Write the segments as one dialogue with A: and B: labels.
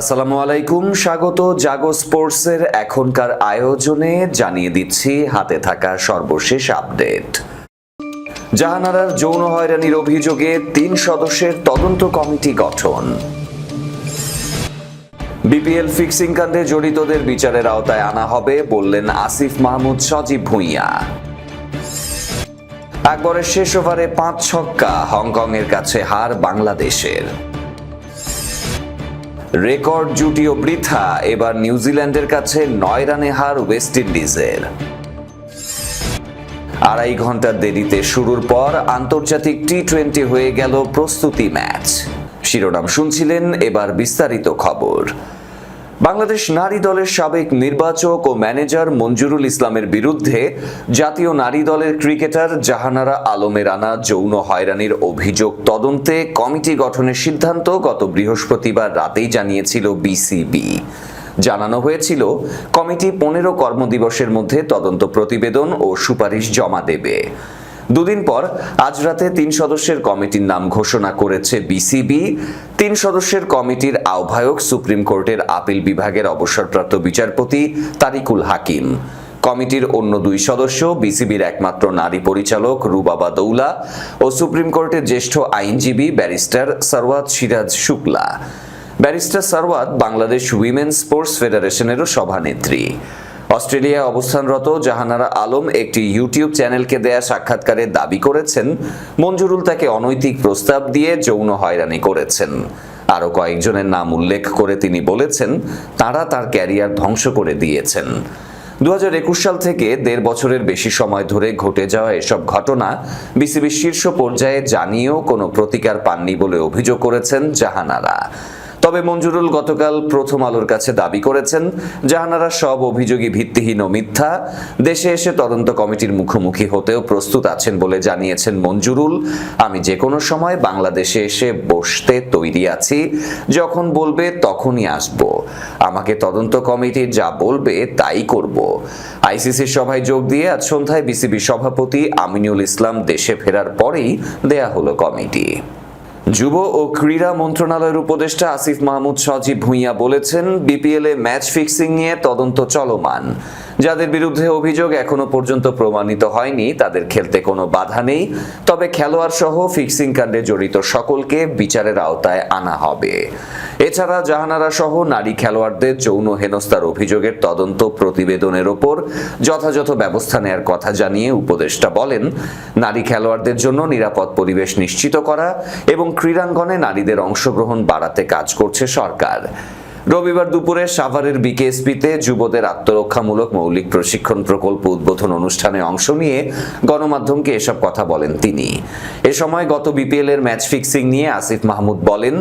A: আসসালামু আলাইকুম, স্বাগত জাগো স্পোর্টসের এখনকার আয়োজনে জানিয়ে দিচ্ছি হাতে থাকা সর্বশেষ আপডেট। জাহানারার যৌন হয়রানির অভিযোগে তিন সদস্যের তদন্ত কমিটি গঠন। বিপিএল ফিক্সিং কাণ্ডে জড়িতদের বিচারের আওতায় আনা হবে বললেন আসিফ মাহমুদ সজীব ভুঁইয়া। আকবরের শেষ ওভারে পাঁচ ছক্কা, হংকংয়ের কাছে হার বাংলাদেশের। রেকর্ড জুটিও বৃথা, এবার নিউজিল্যান্ডের কাছে নয় রানে হার ওয়েস্ট ইন্ডিজের। আড়াই ঘণ্টার দেরিতে শুরুর পর আন্তর্জাতিক টি টোয়েন্টি হয়ে গেল প্রস্তুতি ম্যাচ। শিরোনাম শুনছিলেন এবার বিস্তারিত খবর। বাংলাদেশ নারী দলের সাবেক নির্বাচক ও ম্যানেজার মঞ্জুরুল ইসলামের বিরুদ্ধে জাতীয় নারী দলের ক্রিকেটার জাহানারা আলমের আনা যৌন হয়রানির অভিযোগ তদন্তে কমিটি গঠনের সিদ্ধান্ত গত বৃহস্পতিবার রাতেই জানিয়েছিল বিসিবি। জানানো হয়েছিল, কমিটি পনেরো কর্মদিবসের মধ্যে তদন্ত প্রতিবেদন ও সুপারিশ জমা দেবে। দুদিন পর আজ রাতে তিন সদস্যের কমিটির নাম ঘোষণা করেছে বিসিবি। তিন সদস্যের কমিটির আহ্বায়ক সুপ্রিম কোর্টের আপিল বিভাগের অবসরপ্রাপ্ত বিচারপতি তারিকুল হাকিম। কমিটির অন্য দুই সদস্য বিসিবির একমাত্র নারী পরিচালক রুবাবা দৌলা ও সুপ্রিম কোর্টের জ্যেষ্ঠ আইনজীবী barrister Sarwat Siraj Shukla. Barrister Sarwat Bangladesh women sports ফেডারেশনেরও সভানেত্রী। অস্ট্রেলিয়ায় অবস্থানরত জাহানারা আলম একটি ইউটিউব চ্যানেলকে দেয়া সাক্ষাৎকারে দাবি করেছেন, মঞ্জুরুল তাকে অনৈতিক প্রস্তাব দিয়ে যৌন হয়রানি করেছেন। আরও কয়েকজনের নাম উল্লেখ করে তিনি বলেছেন, তারা তার ক্যারিয়ার ধ্বংস করে দিয়েছেন। দু একুশ সাল থেকে দেড় বছরের বেশি সময় ধরে ঘটে যাওয়া এসব ঘটনা বিসিবির শীর্ষ পর্যায়ে জানিয়েও কোনো প্রতিকার পাননি বলে অভিযোগ করেছেন জাহানারা। তবে মঞ্জুরুল গতকাল প্রথম আলোর কাছে দাবি করেছেন, জাহানারা সব অভিযোগই ভিত্তিহীন ও মিথ্যা। দেশে এসে তদন্ত কমিটির মুখোমুখি হতেও প্রস্তুত আছেন বলে জানিয়েছেন মঞ্জুরুল। আমি যে কোনো সময় বাংলাদেশে এসে বসতে তৈরি আছি, যখন বলবে তখনই আসব। আমাকে তদন্ত কমিটি যা বলবে তাই করব। আইসিসির সভায় যোগ দিয়ে আজ সন্ধ্যায় বিসিবি সভাপতি আমিনুল ইসলাম দেশে ফেরার পরেই দেয়া হলো কমিটি। যুব ও ক্রীড়া মন্ত্রণালয়ের উপদেষ্টা আসিফ মাহমুদ সজীব ভুঁইয়া বলেছেন, বিপিএল ম্যাচ ফিক্সিং নিয়ে তদন্ত চলমান। যাদের বিরুদ্ধে অভিযোগ এখনও পর্যন্ত প্রমাণিত হয়নি, তাদের খেলতে কোনো বাধা নেই। তবে খেলোয়াড় সহ ফিক্সিং কাণ্ডে জড়িত সকলকে বিচারের আওতায় আনা হবে। এছাড়া জাহানারা সহ নারী খেলোয়াড়দের যৌন হেনস্থার অভিযোগের তদন্ত প্রতিবেদনের ওপর যথাযথ ব্যবস্থা নেয়ার কথা জানিয়ে উপদেষ্টা বলেন, নারী খেলোয়াড়দের জন্য নিরাপদ পরিবেশ নিশ্চিত করা এবং ক্রীড়াঙ্গনে নারীদের অংশগ্রহণ বাড়াতে কাজ করছে সরকার। রবিবার দুপুরে সাভারের বিকেএসপিতে যুবদের আত্মরক্ষামূলক মৌলিক প্রশিক্ষণ প্রকল্প উদ্বোধন অনুষ্ঠানে অংশ নিয়ে গণমাধ্যমকে এসব কথা বলেন তিনি। এ সময় গত বিপিএল এর ম্যাচ ফিক্সিং নিয়ে আসিফ মাহমুদ বলেন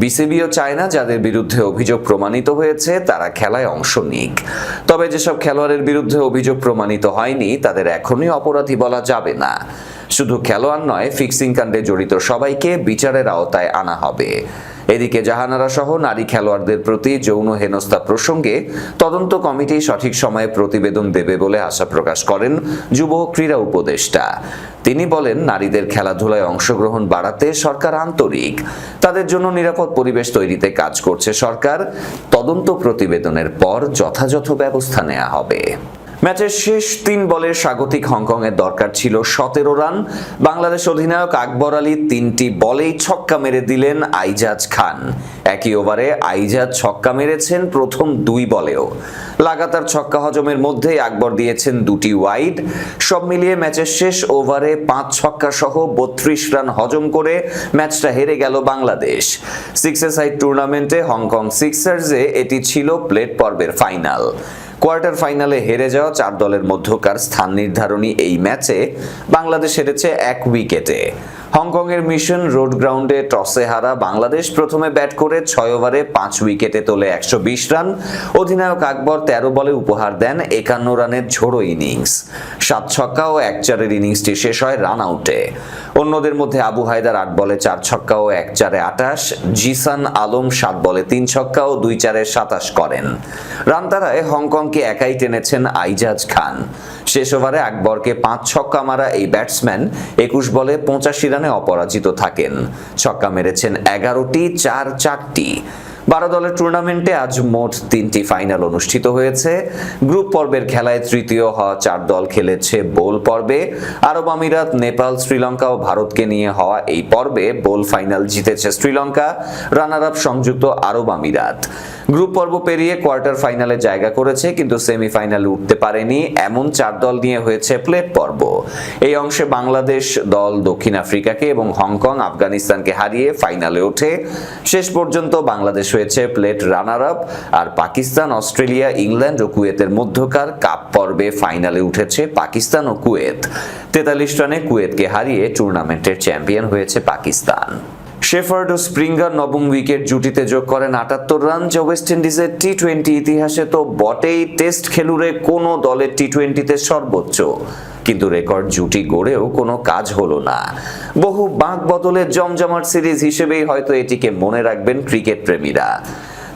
A: বিসিবিও চায় না যাদের বিরুদ্ধে অভিযোগ প্রমাণিত হয়েছে, তারা খেলায় অংশ নিক। তবে যেসব খেলোয়াড়ের বিরুদ্ধে অভিযোগ প্রমাণিত হয়নি, তাদের এখনই অপরাধী বলা যাবে না। শুধু খেলোয়াড় নয়, ফিক্সিং কাণ্ডে জড়িত সবাইকে বিচারের আওতায় আনা হবে। এদিকে জাহানারা সহ নারী খেলোয়াড়দের প্রতি যৌন হেনস্থা প্রসঙ্গে তদন্ত কমিটি সঠিক সময়ে প্রতিবেদন দেবে বলে আশা প্রকাশ করেন যুব ক্রীড়া উপদেষ্টা। তিনি বলেন, নারীদের খেলাধুলায় অংশগ্রহণ বাড়াতে সরকার আন্তরিক। তাদের জন্য নিরাপদ পরিবেশ তৈরিতে কাজ করছে সরকার। তদন্ত প্রতিবেদনের পর যথাযথ ব্যবস্থা নেওয়া হবে। ম্যাচের শেষ তিন বলের স্বাগতিক হংকংয়ের দরকার ছিল সতেরো রান। বাংলাদেশ অধিনায়ক আকবর আলী তিনটি বলেই ছক্কা মেরে দিলেন আইজাজ খান। একই ওভারে আইজাজ ছক্কা মেরেছেন প্রথম দুই বলেও। লাগাতার ছক্কা হজমের মধ্যেই আকবর দিয়েছেন দুটি ওয়াইড। সব মিলিয়ে ম্যাচের শেষ ওভারে পাঁচ ছক্কা সহ বত্রিশ রান হজম করে ম্যাচটা হেরে গেল বাংলাদেশ। সিক্সে সাইড টুর্নামেন্টে হংকং সিক্সার্সে এটি ছিল প্লেট পর্বের ফাইনাল। কোয়ার্টার ফাইনালে হেরে যাওয়া চার দলের মধ্যকার স্থান নির্ধারণী এই ম্যাচে বাংলাদেশ হেরেছে এক উইকেটে। হংকংয়ের মিশন রোড গ্রাউন্ডে টসে হারা বাংলাদেশ প্রথমে ব্যাট করে ছয় ওভারে পাঁচ উইকেটে তোলে একশো বিশ রান। অধিনায়ক আকবর তেরো বলে উপহার দেন একান্ন রানের ঝোড়ো ইনিংস। সাত ছক্কা ও এক চারের ইনিংসটি শেষ হয় রান আউটে। অন্যদের মধ্যে আবু হায়দার আট বলে চার ছক্কা ও এক চারে আটাশ। জিসান আলম সাত বলে তিন ছক্কা ও দুই চারে সাতাশ করেন। রান তারায় হংকংকে একাই টেনেছেন আইজাজ খান। শেষ ওভারে আকবরকে পাঁচ ছক্কা মারা এই ব্যাটসম্যান একুশ বলে পঁচাশি রানে অপরাজিত থাকেন। ছক্কা মেরেছেন এগারোটি, চার চারটি। বারো দলের টুর্নামেন্টে আজ মোট তিনটি ফাইনাল অনুষ্ঠিত হয়েছে। গ্রুপ পর্বের খেলায় তৃতীয় হওয়া চার দল খেলেছে বোল পর্বে। আরব আমিরাত, নেপাল, শ্রীলঙ্কা ও ভারতকে নিয়ে হওয়া এই পর্বে বোল ফাইনাল জিতেছে শ্রীলঙ্কা। রানার আপ সংযুক্ত আরব আমিরাত। গ্রুপ পর্ব পেরিয়ে কোয়ার্টার ফাইনালে জায়গা করেছে, কিন্তু সেমিফাইনালে উঠতে পারেনি। এমন চার দল নিয়ে হয়েছে প্লেট পর্ব। এই অংশে বাংলাদেশ দল দক্ষিণ আফ্রিকাকে এবং হংকং আফগানিস্তানকে হারিয়ে ফাইনালে ওঠে। শেষ পর্যন্ত বাংলাদেশ হয়েছে প্লেট রানার আপ আর পাকিস্তান, অস্ট্রেলিয়া, ইংল্যান্ড ও কুয়েতের মধ্যকার কাপ পর্বে ফাইনালে উঠেছে পাকিস্তান ও কুয়েত। তেতাল্লিশ রানে কুয়েতকে হারিয়ে টুর্নামেন্টের চ্যাম্পিয়ন হয়েছে পাকিস্তান। শেফার্ড ও স্প্রিঙ্গার নবম উইকেট জুটিতে যোগ করেন আটাত্তর রান, যা ওয়েস্ট ইন্ডিজের টি টোয়েন্টি ইতিহাসে তো বটেই। টেস্ট খেলুড়ে কোনো দলের টি টোয়েন্টিতে সর্বোচ্চ। কিন্তু রেকর্ড জুটি গড়েও কোনো কাজ হলো না। বহু বাঁক বদলের জমজমাট সিরিজ হিসেবেই হয়তো এটিকে মনে রাখবেন ক্রিকেট প্রেমীরা।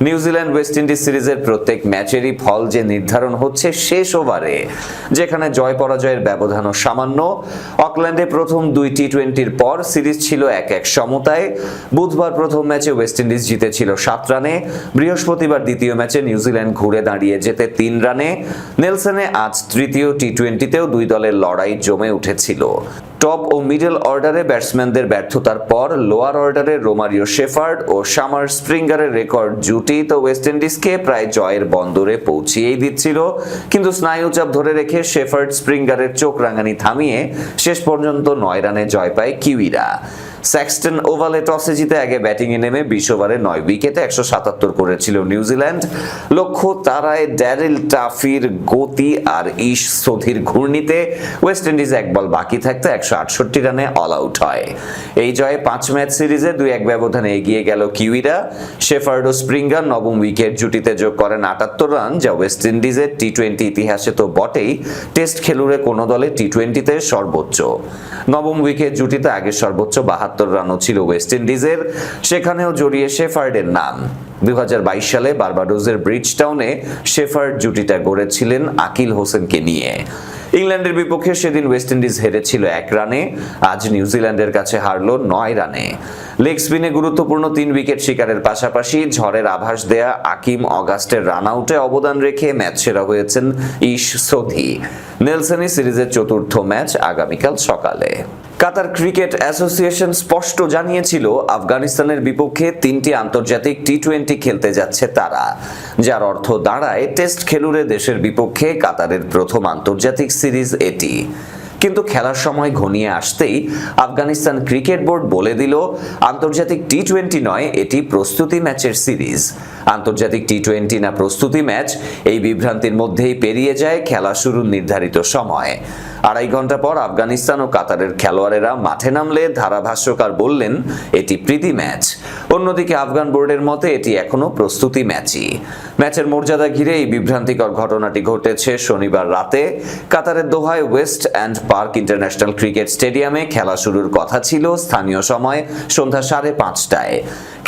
A: নিউজিল্যান্ড ওয়েস্ট ইন্ডিজ সিরিজের প্রত্যেক ম্যাচেরই ফল যে নির্ধারণ হচ্ছে শেষ ওভারে, যেখানে জয় পরাজয়ের ব্যবধানও সামান্য। অকল্যান্ডে প্রথম দুই টি টোয়েন্টির পর সিরিজ ছিল এক এক সমতায়। বুধবার প্রথম ম্যাচে ওয়েস্ট ইন্ডিজ জিতেছিল সাত রানে। বৃহস্পতিবার দ্বিতীয় ম্যাচে নিউজিল্যান্ড ঘুরে দাঁড়িয়ে যেতে তিন রানে। নেলসনে আজ তৃতীয় টি টোয়েন্টিতেও দুই দলের লড়াই জমে উঠেছিল। টপ ও মিডল অর্ডারে ব্যাটসম্যানদের ব্যর্থতার পর লোয়ার অর্ডারে রোমারিও শেফার্ড ও সামার স্প্রিঙ্গারের রেকর্ড জুটি তো ওয়েস্ট ইন্ডিজকে প্রায় জয়ের বন্দরে পৌঁছিয়েই দিচ্ছিল। কিন্তু স্নায়ুচাপ ধরে রেখে শেফার্ড স্প্রিঙ্গারের চোখ রাঙানি থামিয়ে শেষ পর্যন্ত নয় রানে জয় পায় কিউইরা। স্যাক্সটন ওভালে টসে জিতে আগে ব্যাটিংয়ে নেমে বিশ ওভারে নয় উইকেটে একশো সাতাত্তর করেছিল নিউজিল্যান্ড লক্ষ্য তারায় ড্যারিল টাফির গতি আর ইশ সোধির ঘূর্ণিতে ওয়েস্ট ইন্ডিজ এক বল বাকি থাকতে একশো আটষট্টি রানে অল আউট হয়। এই জয়ে পাঁচ ম্যাচ সিরিজে দুই এক ব্যবধানে এগিয়ে গেল কিউইরা। শেফার্ড ও স্প্রিঙ্গার নবম উইকেট জুটিতে যোগ করেন আটাত্তর রান, যা ওয়েস্ট ইন্ডিজের টি টোয়েন্টি ইতিহাসে তো বটেই। টেস্ট খেলুড়ে কোনো দলে টি টোয়েন্টিতে সর্বোচ্চ। নবম উইকেট জুটিতে আগে সর্বোচ্চ বাহাত্তর রানও ছিল ওয়েস্ট ইন্ডিজের সেখানেও জড়িয়ে শেফার্ডের নাম। দুই সালে বার্বাডোজের ব্রিজ টাউনে শেফার্ড জুটিটা গড়েছিলেন আকিল হোসেনকে নিয়ে। ইংল্যান্ডের বিপক্ষে সেদিন ওয়েস্ট ইন্ডিজ হেরেছিল এক রানে। আজ নিউজিল্যান্ডের কাছে হারলো নয় রানে। লেগ স্পিনে গুরুত্বপূর্ণ তিন উইকেট শিকারের পাশাপাশি ঝড়ের আভাস দেয়া আকিম অগাস্টের রান আউটে অবদান রেখে ম্যাচ সেরা হয়েছেন ইশ সোধি। নেলসনই সিরিজের চতুর্থ ম্যাচ আগামীকাল সকালে। কাতার ক্রিকেট অ্যাসোসিয়েশন স্পষ্ট জানিয়েছিল, আফগানিস্তানের বিপক্ষে তিনটি আন্তর্জাতিক টি টোয়েন্টি খেলতে যাচ্ছে তারা, যার অর্থ দাঁড়ায় টেস্ট খেলুড়ে দেশের বিপক্ষে কাতারের প্রথম আন্তর্জাতিক সিরিজ এটি। কিন্তু খেলার সময় ঘনিয়ে আসতেই আফগানিস্তান ক্রিকেট বোর্ড বলে দিল, আন্তর্জাতিক টি টোয়েন্টি নয়, এটি প্রস্তুতি ম্যাচের সিরিজ। আন্তর্জাতিক টি টোয়েন্টি না প্রস্তুতি ম্যাচ, এই বিভ্রান্তির মধ্যেই পেরিয়ে যায় খেলা শুরুর নির্ধারিত সময়। আড়াই ঘণ্টা পর আফগানিস্তান ও কাতারের খেলোয়াড়েরা মাঠে নামলে ধারাভাষ্যকার বললেন, এটি প্রীতি ম্যাচ। অন্যদিকে আফগান বোর্ডের মতে, এটি এখনও প্রস্তুতি ম্যাচই। ম্যাচের মর্যাদা ঘিরে এই বিভ্রান্তিকর ঘটনাটি ঘটেছে শনিবার রাতে। কাতারের দোহায় West End Park International Cricket স্টেডিয়ামে খেলা শুরুর কথা ছিল স্থানীয় সময় সন্ধ্যা সাড়ে পাঁচটায়।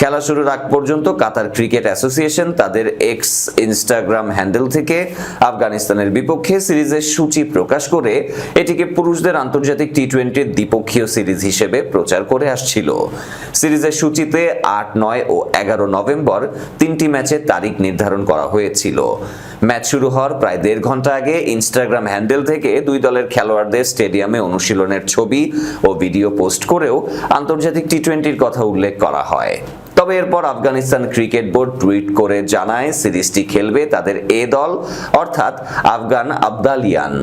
A: খেলা শুরুর আগ পর্যন্ত কাতার ক্রিকেট অ্যাসোসিয়েশন তাদের এক্স ইনস্টাগ্রাম হ্যান্ডেল থেকে আফগানিস্তানের বিপক্ষে সিরিজের সূচি প্রকাশ করে এটিকে পুরুষদের আন্তর্জাতিক টি টোয়েন্টির দ্বিপক্ষীয় সিরিজ হিসেবে প্রচার করে আসছিল। সিরিজের সূচিতে আট, নয় ও এগারো নভেম্বর তিনটি ম্যাচের তারিখ নির্ধারণ করা হয়েছিল। ম্যাচ শুরু হওয়ার প্রায় দেড় ঘণ্টা আগে ইনস্টাগ্রাম হ্যান্ডেল থেকে দুই দলের খেলোয়াড়দের স্টেডিয়ামে অনুশীলনের ছবি ও ভিডিও পোস্ট করেও আন্তর্জাতিক টি টোয়েন্টির কথা উল্লেখ করা হয়। তবে এরপর আফগানিস্তান ক্রিকেট বোর্ড টুইট করে জানায়, সিরিজটি খেলবে তাদের এ দল, অর্থাৎ আফগান আবদালিয়ান।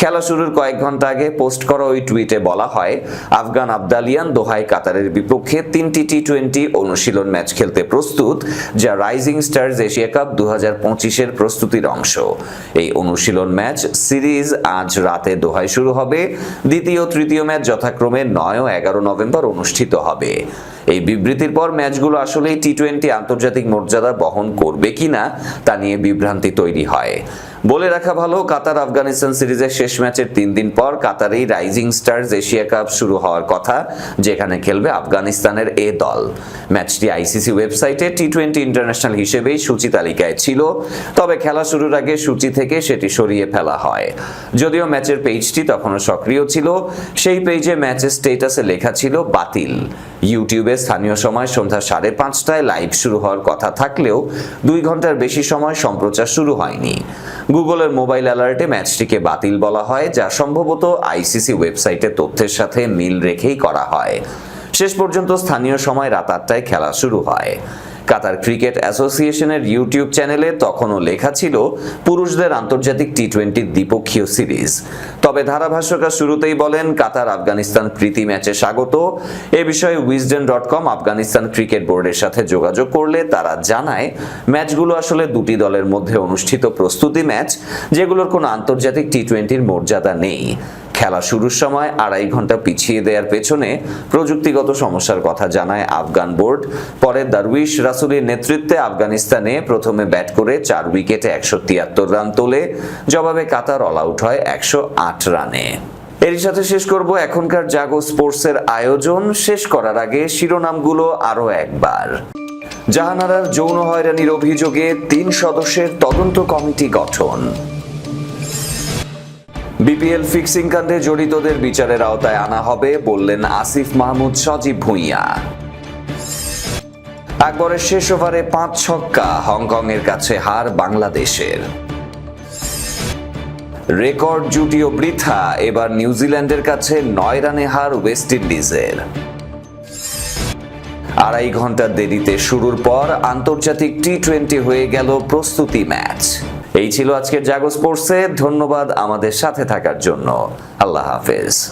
A: খেলা শুরুর কয়েক ঘণ্টা আগে পোস্ট করা ওই টুইটে বলা হয়, আফগান আবদালিয়ান দোহায় কাতারের বিপক্ষে তিনটি টি টোয়েন্টি অনুশীলন ম্যাচ খেলতে প্রস্তুত, যা রাইজিং স্টার্স এশিয়া কাপ দু হাজার পঁচিশের প্রস্তুতির অংশ। এই অনুশীলন ম্যাচ সিরিজ আজ রাতে দোহায় শুরু হবে। দ্বিতীয় তৃতীয় ম্যাচ যথাক্রমে নয় ও এগারো নভেম্বর অনুষ্ঠিত হবে। এই বিবৃতির পর ম্যাচগুলো আসলেই টি টোয়েন্টি আন্তর্জাতিক মর্যাদা বহন করবে কিনা তা নিয়ে বিভ্রান্তি তৈরি হয়। বলে রাখা ভালো, কাতার আফগানিস্তান সিরিজের শেষ ম্যাচের তিন দিন পর কাতারেই রাইজিং স্টার্স এশিয়া কাপ শুরু হওয়ার কথা, যেখানে খেলবে আফগানিস্তানের এ দল। ম্যাচটি আইসিসি ওয়েবসাইটে টি টোয়েন্টি ইন্টারন্যাশনাল হিসেবেই সূচি তালিকায় ছিল, তবে খেলা শুরুর আগে সূচি থেকে সেটি সরিয়ে ফেলা হয়। যদিও ম্যাচের পেজটি তখনও সক্রিয় ছিল, সেই পেজে ম্যাচের স্টেটাসে লেখা ছিল, বাতিল। ইউটিউবে স্থানীয় সময় সন্ধ্যা সাড়ে পাঁচটায় লাইভ শুরু হওয়ার কথা থাকলেও দুই ঘণ্টার বেশি সময় সম্প্রচার শুরু হয়নি। গুগলের মোবাইল অ্যালার্টে ম্যাচটিকে বাতিল বলা হয়, যা সম্ভবত আইসিসি ওয়েবসাইটে তথ্যের সাথে মিল রেখেই করা হয়। শেষ পর্যন্ত স্থানীয় সময় রাত আটটায় খেলা শুরু হয়। কাতার ক্রিকেট অ্যাসোসিয়েশনের ইউটিউব চ্যানেলে তখনও লেখা ছিল পুরুষদের আন্তর্জাতিক টি টোয়েন্টি দ্বিপক্ষীয় সিরিজ। তবে ধারাভাষ্যকার শুরুতেই বলেন, কাতার আফগানিস্তান প্রীতি ম্যাচে স্বাগত। এ বিষয়ে Wisden dot com Afghanistan cricket বোর্ডের সাথে যোগাযোগ করলে তারা জানায়, ম্যাচগুলো আসলে দুটি দলের মধ্যে অনুষ্ঠিত প্রস্তুতি ম্যাচ, যেগুলোর কোনো আন্তর্জাতিক টি টোয়েন্টির মর্যাদা নেই। খেলা শুরুর সময় আড়াই ঘণ্টা পিছিয়ে দেওয়ার পেছনে প্রযুক্তিগত সমস্যার কথা জানায় আফগান বোর্ড। পরে দারউইশ রাসুলের নেতৃত্বে আফগানিস্তানে প্রথমে ব্যাট করে চার উইকেটে একশো তিয়াত্তর রান তোলে। জবাবে কাতার অল আউট হয় একশো আট রানে। এরই সাথে শেষ করব এখনকার জাগো স্পোর্টসের আয়োজন। শেষ করার আগে শিরোনামগুলো আরও একবার। জাহানারার যৌন হয়রানির অভিযোগে তিন সদস্যের তদন্ত কমিটি গঠন। বিপিএল ফিক্সিং কাণ্ডে জড়িতদের বিচারের আওতায় আনা হবে, বললেন আসিফ মাহমুদ সজীব ভুঁইয়া। আকবরের শেষ ওভারে পাঁচ ছক্কা, হংকংয়ের কাছে হার বাংলাদেশের। রেকর্ড জুটিও বৃথা, এবার নিউজিল্যান্ডের কাছে নয় রানে হার ওয়েস্ট ইন্ডিজের। আড়াই ঘণ্টা দেরিতে শুরুর পর আন্তর্জাতিক টি টোয়েন্টি হয়ে গেল প্রস্তুতি ম্যাচ। এই ছিল আজকের জাগো স্পোর্টসে। ধন্যবাদ আমাদের সাথে থাকার জন্য। আল্লাহ হাফেজ।